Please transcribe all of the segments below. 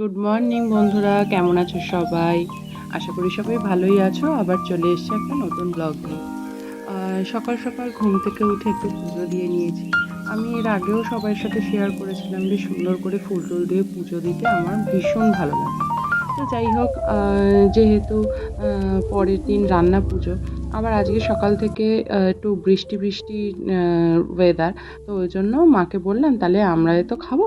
Good morning বন্ধুরা। কেমন আছো সবাই? আশা করি সবাই ভালোই আছো। আবার চলে এসছে একটা নতুন ব্লগ নিয়ে। সকাল সকাল ঘুম থেকে উঠে একটু পুজো দিয়ে নিয়েছি। আমি এর আগেও সবার সাথে শেয়ার করেছিলাম যে সুন্দর করে ফুল টুল দিয়ে পুজো দিতে আমার ভীষণ ভালো লাগে। তো যাই হোক যেহেতু পরের দিন রান্না পুজো আবার আজকে সকাল থেকে একটু বৃষ্টি বৃষ্টি ওয়েদার তো ওই জন্য মাকে বললাম, তাহলে আমরা তো খাব।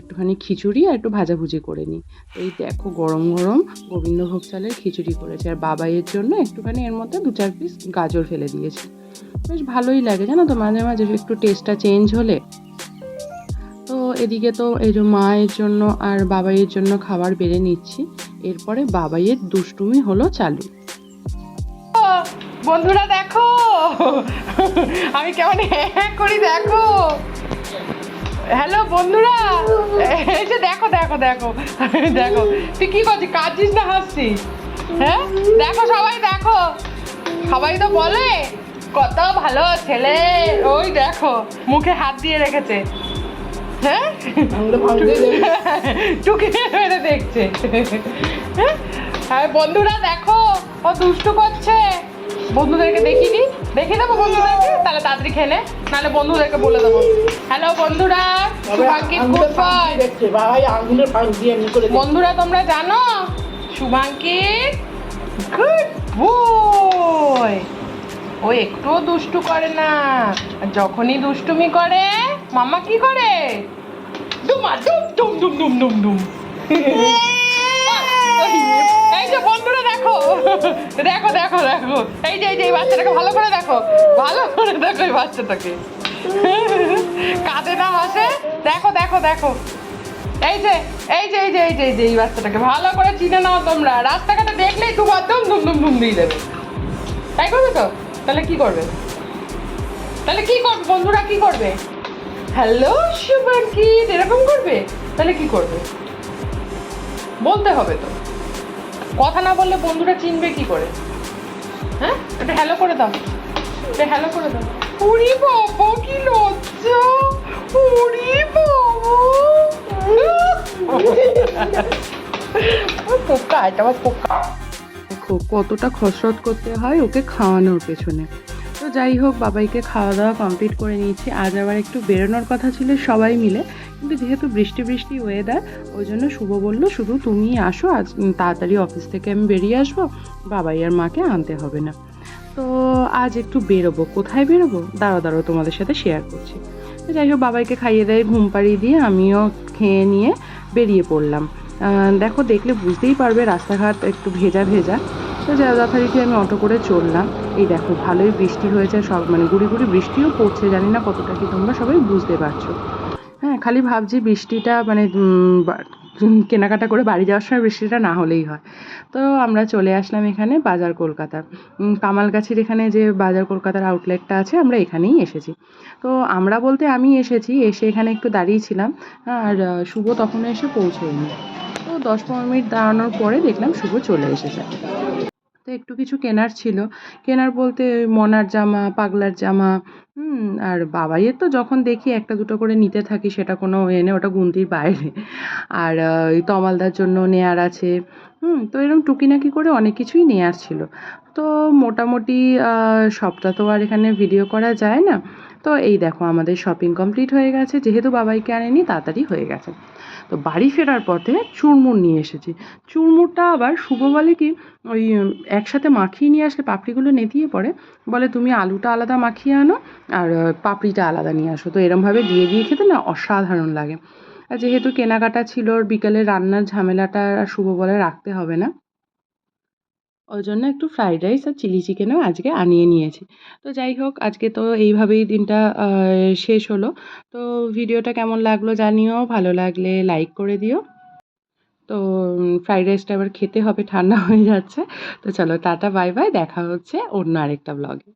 একটুখানি খিচুড়ি আর একটু ভাজাভুজি করে নিই। এই দেখো গরম গরম গোবিন্দভোগ চালের খিচুড়ি করেছে। আর বাবাইয়ের জন্য একটুখানি এর মধ্যে দু চার পিস গাজর ফেলে দিয়েছে। বেশ ভালোই লাগে, জানো তো, মাঝে মাঝে একটু টেস্টটা চেঞ্জ হলে। তো এদিকে তো এই যে মায়ের জন্য আর বাবাইয়ের জন্য খাবার বেড়ে নিচ্ছি। এরপরে বাবাইয়ের দুষ্টুমি হলো চালু। বন্ধুরা দেখো। আমি কেমন হ্যাঁ করি দেখো। হ্যালো বন্ধুরা। এই যে দেখো দেখো দেখো। দেখো। তুই কি করছিস? কাঁদছিস না হাসছিস? হ্যাঁ? দেখো সবাই দেখো। সবাই তো বলে কত ভালো ছেলে। ওই দেখো মুখে হাত দিয়ে রেখেছে। হ্যাঁ? টুকি মেরে দেখছে। হ্যাঁ? বন্ধুরা দেখো ও দুষ্টু করছে। বন্ধুদেরকে দেখিয়ে দিই দেখিয়ে দেবো বন্ধুদেরকে তাহলে তাড়াতাড়ি খেলে নাহলে বন্ধুদেরকে বলে দেবো। হ্যালো বন্ধুরা শুভাঙ্কির গুড বয় বাবাই আঙুলের ফাঁক দিয়ে এমনি করে বন্ধুরা তোমরা জানো শুভাঙ্কির গুড বয় ও একটুও দুষ্টু করে না। যখনই দুষ্টুমি করে মামা কি করে? ডুমা ডুম ডুম ডুম ডুম ডুম ডুম এই যে বন্ধুরা দেখো দেখো দেখো। এই যে এই যে, এই বাচ্চাটাকে ভালো করে দেখো। ভালো করে দেখো এই বাচ্চাটাকে। কাঁদে না হাসে দেখো দেখো দেখো। এই যে এই যে এই যে এই যে এই যে, এই বাচ্চাটাকে ভালো করে চিনে নাও তোমরা। রাস্তাঘাটে দেখলেই দুবার দুম দুম দুম দুম দিয়ে দেবে। তাই করবে তো? তাহলে কি করবে? তাহলে কি করবে? বন্ধুরা কি করবে? হ্যালো শুভাঙ্কি এরকম করবে? তাহলে কি করবে? বলতে হবে তো। কথা না বললে বন্ধুরা চিনবে কি করে? হ্যাঁ? এটা হ্যালো করে দাও। এটা হ্যালো করে দাও। উড়ি কি লজ্জা। পোকা, এটা পোকা। কতটা খসরত করতে হয় ওকে খাওয়ানোর পেছনে। তো যাই হোক, বাবাইকে খাওয়া দাওয়া কমপ্লিট করে নিয়েছি। আজ আবার একটু বেরোনোর কথা ছিল, সবাই মিলে। কিন্তু যেহেতু বৃষ্টি বৃষ্টি ওয়েদার ওই জন্য শুভ বলল, শুধু তুমি আসো, আজ তাড়াতাড়ি অফিস থেকে আমি বেরিয়ে আসব, বাবাই আর মাকে আনতে হবে না। তো আজ একটু বেরোবো। কোথায় বেরোবো? দাঁড়ো দাঁড়ো তোমাদের সাথে শেয়ার করছি। তো যাই হোক, বাবাইকে খাইয়ে দেয়, ঘুম পাড়িয়ে দিয়ে আমিও খেয়ে নিয়ে বেরিয়ে পড়লাম। দেখো, দেখলে বুঝতেই পারবে রাস্তাঘাট একটু ভেজা ভেজা। তো যা, যথারীতি আমি অটো করে চললাম। এই দেখো, ভালোই বৃষ্টি হয়েছে, সব মানে গুড়ি গুড়ি বৃষ্টিও পড়ছে, জানি না কতটা কি তোমরা সবাই বুঝতে পারছ। হ্যাঁ খালি ভাবছি বৃষ্টিটা মানে কেনাকাটা করে বাড়ি যাওয়ার সময় বৃষ্টিটা না হলেই হয়। তো আমরা চলে আসলাম এখানে বাজার কলকাতা। কামালগাছির এখানে যে বাজার কলকাতার আউটলেটটা আছে, আমরা এখানেই এসেছি। তো আমরা বলতে আমি এসেছি, এসে এখানে একটু দাঁড়িয়েছিলাম আর শুভ তখন এসে পৌঁছয়নি। তো দশ পনেরো মিনিট দাঁড়ানোর পরে দেখলাম শুভ চলে এসেছে। তো একটু কিছু কেনার ছিল। কেনার বলতে মনার জামা, পাগলার জামা আর বাবাইয়ের তো যখন দেখি একটা দুটো করে নিতে থাকি সেটা কোনো এনে ওটা গুনতির বাইরে। আর ওই তমালদার জন্য নেয়ার আছে, হুম, তো এরকম টুকিনাকি করে অনেক কিছুই নেয়ার ছিল। তো মোটামুটি সবটা তো আর এখানে ভিডিও করা যায় না। তো এই দেখো আমাদের শপিং কমপ্লিট হয়ে গেছে। যেহেতু বাবাইকে আনেনি, তাড়াতাড়ি হয়ে গেছে। তো বাড়ি ফেরার পথে চুরমুর নিয়ে এসেছি। চুরমুরটা আবার শুভ বলে কি ওই একসাথে মাখিয়ে নিয়ে আসলে পাপড়িগুলো নেতিয়ে পড়ে। বলে, তুমি আলুটা আলাদা মাখিয়ে আনো আর পাপড়িটা আলাদা নিয়ে আসো। তো এরমভাবে দিয়ে দিয়ে খেতে না অসাধারণ লাগে। আর যেহেতু কেনাকাটা ছিল, বিকালে রান্নার ঝামেলাটা শুভ বলে রাখতে হবে না। ওই জন্য একটু ফ্রাইড রাইস আর চিলি চিকেনও আজকে আনিয়ে নিয়েছি। তো যাই হোক, আজকে তো এইভাবেই দিনটা শেষ হলো। তো ভিডিওটা কেমন লাগল জানিও, ভালো লাগলে লাইক করে দিও। তো ফ্রাইড রাইসটা আবার খেতে হবে, ঠান্ডা হয়ে যাচ্ছে। তো চলো টাটা বাই বাই দেখা হচ্ছে অন্য আরেকটা ব্লগে